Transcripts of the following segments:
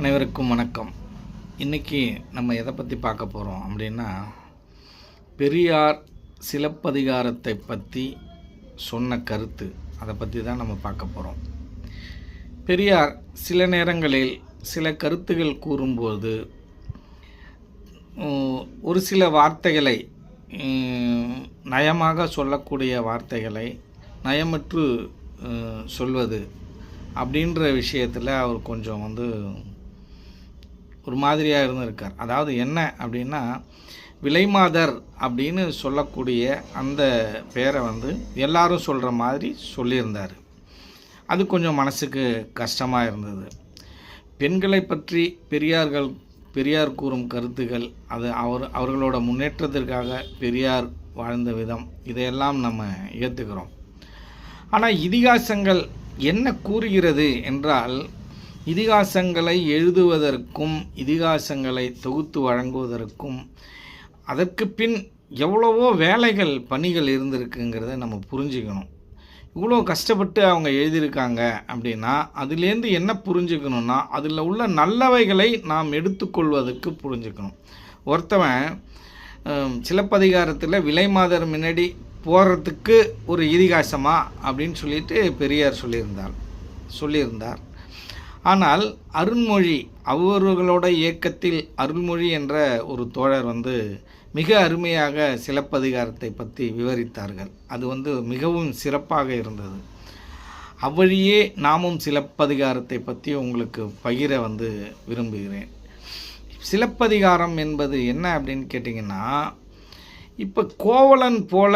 அனைவருக்கும் வணக்கம். இன்றைக்கி நம்ம எதை பற்றி பார்க்க போகிறோம் அப்படின்னா பெரியார் சிலப்பதிகாரத்தை பற்றி சொன்ன கருத்து. அதை பற்றி தான் நம்ம பார்க்க போகிறோம் பெரியார் சில நேரங்களில் சில கருத்துகள் கூறும்போது ஒரு சில வார்த்தைகளை நயமாக சொல்லக்கூடிய வார்த்தைகளை நயமற்று சொல்வது அப்படின்ற விஷயத்தில் அவர் கொஞ்சம் வந்து ஒரு மாதிரியாக இருந்திருக்கார். அதாவது என்ன அப்படின்னா விலைமாதர் அப்படின்னு சொல்லக்கூடிய அந்த பேரை வந்து எல்லாரும் சொல்கிற மாதிரி சொல்லியிருந்தார். அது கொஞ்சம் மனசுக்கு கஷ்டமாக இருந்தது. பெண்களை பற்றி பெரியார்கள் பெரியார் கூறும் கருத்துகள் அது அவர் அவர்களோட முன்னேற்றத்திற்காக பெரியார் வாழ்ந்த விதம் இதையெல்லாம் நம்ம ஏற்றுக்கிறோம் ஆனால் இதிகாசங்கள் என்ன கூறுகிறது என்றால் இதிகாசங்களை எழுதுவதற்கும் இதிகாசங்களை தொகுத்து வழங்குவதற்கும் அதற்கு பின் எவ்வளவோ வேலைகள் பணிகள் இருந்திருக்குங்கிறத நம்ம புரிஞ்சுக்கணும். இவ்வளோ கஷ்டப்பட்டு அவங்க எழுதியிருக்காங்க அப்படின்னா அதுலேருந்து என்ன புரிஞ்சுக்கணும்னா அதில் உள்ள நல்லவைகளை நாம் எடுத்துக்கொள்வதற்கு புரிஞ்சுக்கணும். ஒருத்தவன் சிலப்பதிகாரத்தில் சிலப்பதிகாரத்தில் விலைமாதர் முன்னாடி போகிறதுக்கு ஒரு இதிகாசமா? அப்படின்னு சொல்லிட்டு பெரியார் சொல்லியிருந்தார். சொல்லியிருந்தார். ஆனால் அருண்மொழி அவர்களோட இயக்கத்தில் அருள்மொழி என்ற ஒரு தோழர் வந்து மிக அருமையாக சிலப்பதிகாரத்தை பற்றி விவரித்தார்கள். அது வந்து மிகவும் சிறப்பாக இருந்தது. அவ்வழியே நாமும் சிலப்பதிகாரத்தை பற்றி உங்களுக்கு பகிர வந்து விரும்புகிறேன். சிலப்பதிகாரம் என்பது என்ன அப்படின்னு கேட்டிங்கன்னா இப்போ கோவலன் போல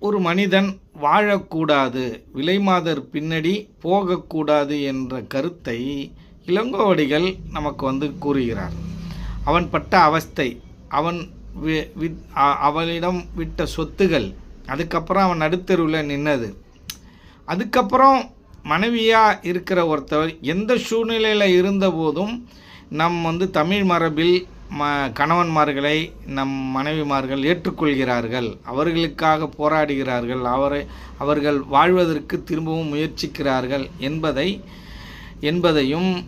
ஒரு மனிதன் வாழக்கூடாது விலைமாதர் பின்னடி போகக்கூடாது என்ற கருத்தை இளங்கோவடிகள் நமக்கு வந்து கூறுகிறார். அவன் பட்ட அவஸ்தை அவன் வி- வித்- அவளிடம் விட்ட சொத்துகள் அதுக்கப்புறம் அவன் நடுத்தெருவில் நின்னது. அதுக்கப்புறம் மனைவியாக இருக்கிற ஒருத்தவர் எந்த சூழ்நிலையில் இருந்தபோதும் நம் வந்து தமிழ் மரபில் ம கணவன்மார்களை நம் மனைவிமார்கள் ஏற்றுக்கொள்கிறார்கள். அவர்களுக்காக போராடுகிறார்கள். அவரை அவர்கள் வாழ்வதற்கு திரும்பவும் முயற்சிக்கிறார்கள் என்பதை என்பதையும்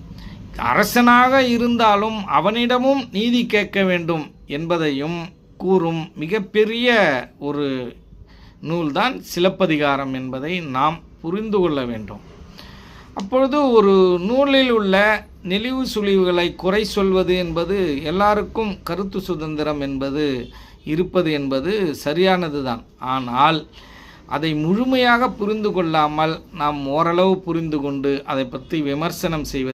அரசனாக இருந்தாலும் அவனிடமும் நீதி கேட்க வேண்டும் என்பதையும் கூறும் மிகப்பெரிய ஒரு நூல்தான் சிலப்பதிகாரம் என்பதை நாம் புரிந்து கொள்ள வேண்டும். அப்பொழுது ஒரு நூலில் உள்ள நெளிவு சுழிவுகளை குறை சொல்வது என்பது எல்லாருக்கும் கருத்து சுதந்திரம் என்பது இருப்பது என்பது சரியானது தான் ஆனால் அதை முழுமையாக புரிந்து கொள்ளாமல் நாம் ஓரளவு புரிந்து கொண்டு அதை பற்றி விமர்சனம் செய்வது